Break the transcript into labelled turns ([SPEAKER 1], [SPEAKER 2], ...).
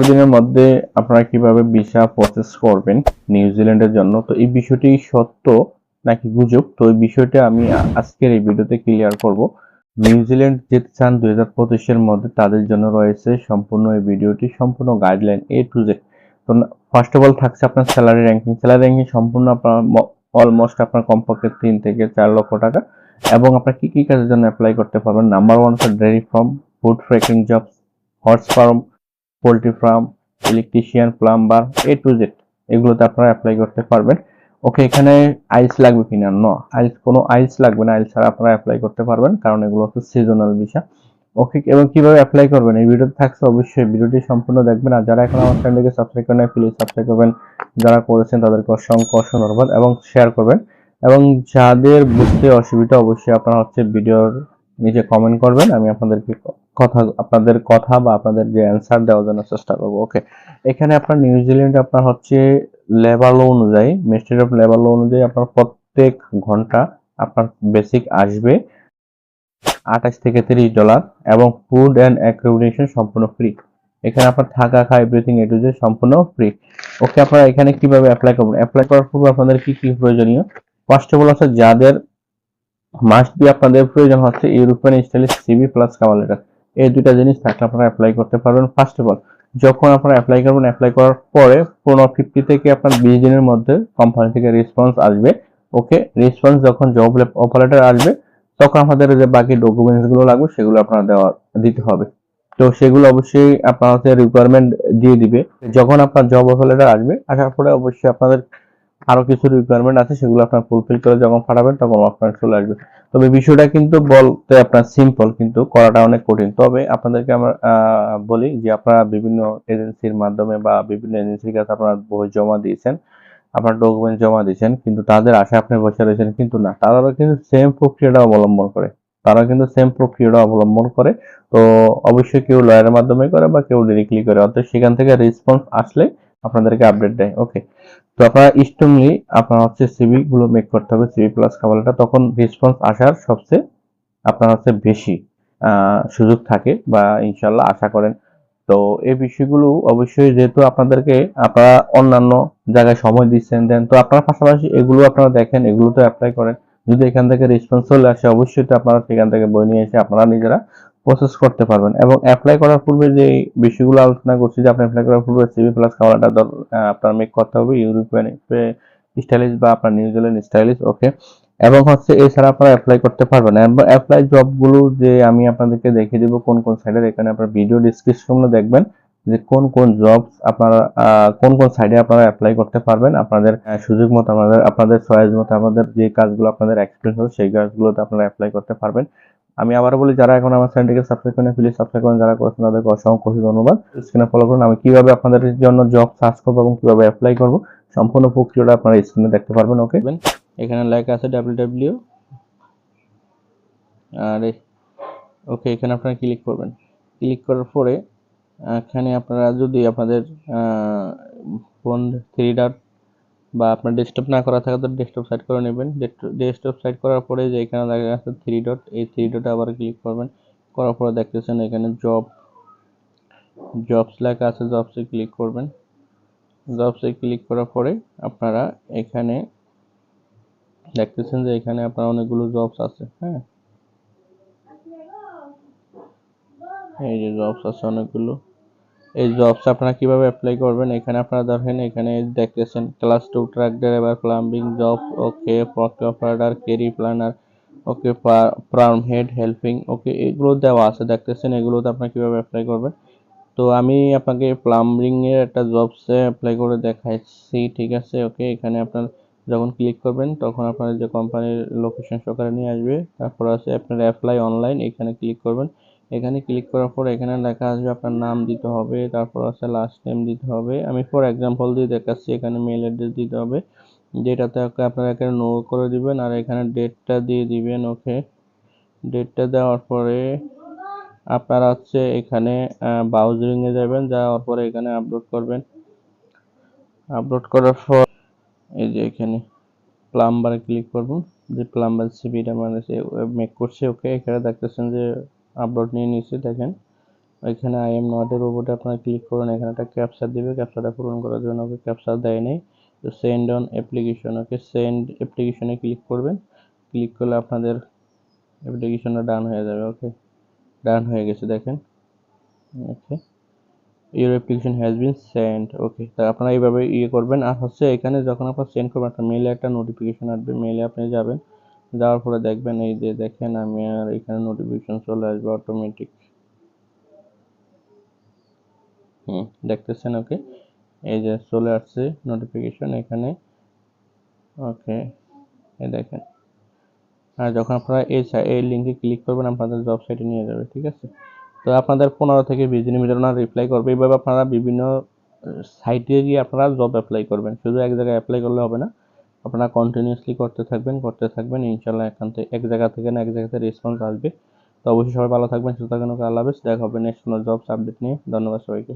[SPEAKER 1] পনেরো দিনের মধ্যে আপনারা কীভাবে ভিসা প্রসেস করবেন নিউজিল্যান্ডের জন্য? তো এই বিষয়টি সত্য নাকি গুজব? তো এই বিষয়টা আমি আজকের এই ভিডিওতে ক্লিয়ার করব। নিউজিল্যান্ড যেতে চান দুই হাজার পঁচিশের মধ্যে, তাদের জন্য রয়েছে সম্পূর্ণ এই ভিডিওটি, সম্পূর্ণ গাইডলাইন এ টু জেড তো ফার্স্ট অফ অল থাকছে আপনার স্যালারি র্যাঙ্কিং স্যালারি র্যাঙ্কিং সম্পূর্ণ আপনার অলমোস্ট আপনার কমপক্ষে তিন থেকে চার লক্ষ টাকা। এবং আপনার কি কি কাজের জন্য অ্যাপ্লাই করতে পারবেন? নাম্বার ওয়ান হচ্ছে dairy farm food trekking job horse farm poultry farm electrician plumber A to Z এগুলোতে আপনারা অ্যাপ্লাই করতে পারবেন। ওকে এখানে আইলস লাগবে কিনা? ন আইলস কোনো আইলস লাগবে না। আইলস ছাড়া আপনারা অ্যাপ্লাই করতে পারবেন, কারণ এগুলো হচ্ছে সিজনাল ভিসা ওকে এবং কীভাবে অ্যাপ্লাই করবেন? এই ভিডিওতে থাকছে অবশ্যই, ভিডিওটি সম্পূর্ণ দেখবেন। আর যারা এখন আমার চ্যানেলকে সাবস্ক্রাইব করেন প্লিজ সাবস্ক্রাইব করবেন। যারা করেছেন, তাদেরকে অসংখ্য অসংখ্য ধন্যবাদ এবং শেয়ার করবেন। এবং যাদের বুঝতে অসুবিধা, অবশ্যই আপনারা হচ্ছে ভিডিওর নিচে কমেন্ট করবেন, আমি আপনাদেরকে কথা, আপনাদের কথা বা আপনাদের যে অ্যান্সার দেওয়ার জন্য চেষ্টা করব। ওকে এখানে আপনার নিউজিল্যান্ড আপনার হচ্ছে লেবার অনুযায়ী মিনিস্ট্রি অফ লেবার অনুযায়ী আপনার প্রত্যেক ঘণ্টা আপনার বেসিক আসবে আঠাশ থেকে তিরিশ ডলার এবং ফুড অ্যান্ড অ্যাকোমোডেশন সম্পূর্ণ ফ্রি এখানে আপনার থাকা, খাওয়া এভরিথিং এ টু জেড সম্পূর্ণ ফ্রি ওকে আপনারা এখানে কীভাবে অ্যাপ্লাই করবেন? অ্যাপ্লাই করার পূর্বে আপনাদের কি কি প্রয়োজনীয়? ফার্স্ট অফ অল হচ্ছে যাদের মাস্ট বি আপনাদের প্রয়োজন হচ্ছে European stylish CV plus cover letter এই দুটা জিনিস থাকলে আপনারা অ্যাপ্লাই করতে পারবেন। ফার্স্ট অফ অল যখন আপনারা অ্যাপ্লাই করবেন অ্যাপ্লাই করার পরে পনেরো ফিফটি থেকে আপনার বিশ দিনের মধ্যে কোম্পানি থেকে রেসপন্স আসবে। ওকে রেসপন্স যখন জব অফার লেটার আসবে, তখন আমাদের যে বাকি ডকুমেন্টসগুলো লাগবে, সেগুলো আপনারা দেওয়া, দিতে হবে। তো সেগুলো অবশ্যই আপনার হচ্ছে রিকোয়ারমেন্ট দিয়ে দিবে। যখন আপনার জব অফার লেটার আসবে, আসার পরে অবশ্যই আপনাদের আরও কিছু রিকোয়ারমেন্ট আছে, সেগুলো আপনার ফুলফিল করে যখন পাঠাবেন তখন আপনার চলে আসবে। তবে বিষয়টা কিন্তু বলতে আপনার সিম্পল কিন্তু করাটা অনেক কঠিন। তবে আপনাদেরকে আমরা বলি যে আপনারা বিভিন্ন এজেন্সির মাধ্যমে বা বিভিন্ন এজেন্সির কাছে আপনারা বই জমা দিয়েছেন, আপনার ডকুমেন্ট জমা দিয়েছেন, কিন্তু তাদের আশায় আপনি বসে রয়েছেন কিন্তু না। তারা কিন্তু সেম প্রক্রিয়াটা অবলম্বন করে। তারা কিন্তু সেম প্রক্রিয়াটা অবলম্বন করে। তো অবশ্যই কেউ লয়ারের মাধ্যমে করে বা কেউ ডিরেক্টলি করে। অর্থাৎ সেখান থেকে রেসপন্স আসলে আপনাদেরকে আপডেট দেয়। ওকে তো আপনারা স্ট্রংলি আপনার হচ্ছে সিভি গুলো মেক করতে হবে সিভি প্লাস খাবারটা। তখন রেসপন্স আসার সবচেয়ে আপনার হচ্ছে বেশি সুযোগ থাকে বা ইনশাল্লাহ আশা করেন। তো এই বিষয়গুলো অবশ্যই যেহেতু আপনাদেরকে আপনারা অন্যান্য জায়গায় সময় দিচ্ছেন দেন তো আপনার পাশাপাশি এগুলো আপনারা দেখেন, এগুলো তো অ্যাপ্লাই করেন। যদি এখান থেকে রেসপন্স চলে আসে, অবশ্যই তো আপনারা সেখান থেকে বই নিয়ে এসে আপনারা নিজেরা প্রসেস করতে পারবেন। এবং অ্যাপ্লাই করার পূর্বে যে বিষয়গুলো আলোচনা করছি, যে আপনি অ্যাপ্লাই করার পূর্বে সিভি প্লাস খাওয়াটা আপনার মেক করতে হবে ইউরোপিয়ান স্টাইলিশ বা আপনার নিউজিল্যান্ড স্টাইলিশ ওকে এবং হচ্ছে এছাড়া আপনারা অ্যাপ্লাই করতে পারবেন। এবং অ্যাপ্লাই জবগুলো যে আমি আপনাদেরকে দেখিয়ে দিব, কোন কোন সাইডের এখানে আপনার ভিডিও ডিসক্রিপশনে দেখবেন, যে কোন কোন জবস আপনারা কোন কোন সাইডে আপনারা অ্যাপ্লাই করতে পারবেন। আপনাদের সুযোগ মতো আমাদের, আপনাদের চয়েস মতো আমাদের যে কাজগুলো আপনাদের এক্সপিরিয়েন্স হবে সেই কাজগুলোতে আপনারা অ্যাপ্লাই করতে পারবেন। আমি আবার বলি, যারা এখন আমার চ্যানেলটিকে সাবস্ক্রাইব করেন প্লিজ সাবস্ক্রাইব করেন। যারা করেছেন, তাদেরকে অসংখ্য ধন্যবাদ। স্ক্রিনে ফলো করুন। আমি কীভাবে আপনাদের জন্য জব সার্চ করব এবং কীভাবে অ্যাপ্লাই করব, সম্পূর্ণ প্রক্রিয়াটা আপনারা স্ক্রিনে দেখতে পারবেন ওকে এখানে লেখা আছে ডাব্লিউ ডাব্লিউ আর ওকে এখানে আপনারা ক্লিক করবেন। ক্লিক করার পরে, এখানে আপনারা যদি আপনাদের ফোন থ্রি ডট বা আপনার ডেস্কটপ না করা থাকে তো ডেস্কটপ সাইড করে নেবেন। ডেস্কটপ সাইড করার পরে যে এখানে দেখা আছে থ্রি ডট এই থ্রি ডটে আবার ক্লিক করবেন। করার পরে দেখতেছেন এখানে জব জবস লেখা আছে জবসে ক্লিক করবেন। জবসে ক্লিক করার পরে আপনারা এখানে দেখতেছেন যে এখানে আপনার অনেকগুলো জবস আছে হ্যাঁ? এই যে জবস আছে অনেকগুলো। এই জবস আপনারা কীভাবে অ্যাপ্লাই করবেন? এখানে আপনারা দেখেন, এখানে দেখতেছেন class two truck driver plumbing job okay photo operator carry planner okay farm head helping okay এগুলো দেওয়া আছে, দেখতেছেন, এগুলোতে আপনারা কীভাবে অ্যাপ্লাই করবেন? তো আমি আপনাকে প্লাম্বিং এর একটা জবসে অ্যাপ্লাই করে দেখাচ্ছি ঠিক আছে ওকে এখানে আপনার যখন ক্লিক করবেন, তখন আপনার যে কোম্পানির লোকেশন সহকারে নিয়ে আসবে, তারপর আছে আপনার অ্যাপ্লাই অনলাইন এখানে ক্লিক করবেন। এখানে ক্লিক করার পর এখানে লেখা আসবে আপনার নাম দিতে হবে, তারপর আছে লাস্ট নেম দিতে হবে। আমি ফর এক্সাম্পল দিয়ে দেখাচ্ছি, এখানে মেল অ্যাড্রেস দিতে হবে। যেটাতে আপনারা এখানে নো করে দিবেন আর এখানে ডেটটা দিয়ে দিবেন ওকে ডেটটা দেওয়ার পরে আপনারা হচ্ছে এখানে ব্রাউজিং এ যাবেন, যাওয়ার পরে এখানে আপলোড করবেন। আপলোড করার পর এই যে এখানে প্লাম্বারে ক্লিক করবেন যে প্লাম্বার সিবিটা মানে সে মেক করছে ওকে এখানে দেখতেছেন যে আপলোড নিয়ে নিচ্ছে, দেখেন। এখানে আই এম নট এ রোবটে আপনারা ক্লিক করুন, এখানে একটা ক্যাপচার দিবে ক্যাপচারটা পূরণ করার জন্য ওকে ক্যাপচার দেয় নেই। তো send on application okay send অ্যাপ্লিকেশনে ক্লিক করবেন। ক্লিক করলে আপনাদের অ্যাপ্লিকেশনটা ডান হয়ে যাবে ওকে ডান হয়ে গেছে, দেখেন। Okay your application has been send okay তা আপনারা এইভাবে ইয়ে করবেন। আর হচ্ছে এখানে যখন আপনার সেন্ড করবেন, একটা মেলে একটা নোটিফিকেশন আসবে মেলে আপনি যাবেন। যাওয়ার পরে দেখবেন এই যে দেখেন আমি আর এখানে নোটিফিকেশন চলে আসবে অটোমেটিক হুম, দেখতেছেন ওকে এই যে চলে আসছে নোটিফিকেশন এখানে। ওকে এই দেখেন। আর যখন আপনারা এই এই লিঙ্কে ক্লিক করবেন, আপনাদের জব সাইটে নিয়ে যাবে, ঠিক আছে? তো আপনাদের পনেরো থেকে বিশ দিনের ভিতরে ওনারা রিপ্লাই করবে। এইভাবে আপনারা বিভিন্ন সাইটে গিয়ে আপনারা জব অ্যাপ্লাই করবেন। শুধু এক জায়গায় অ্যাপ্লাই করলে হবে না। আপনারা কন্টিনিউয়াসলি করতে থাকবেন করতে থাকবেন ইনশাল্লাহ এখান থেকে এক জায়গা থেকে না এক জায়গাতে রেসপন্স আসবে। তো অবশ্যই সবাই ভালো থাকবেন, সুস্থ থাকবেন, আল্লাহ হাফেজ। দেখা হবে নেক্সট কোনো জবস আপডেট নিয়ে। ধন্যবাদ সবাইকে।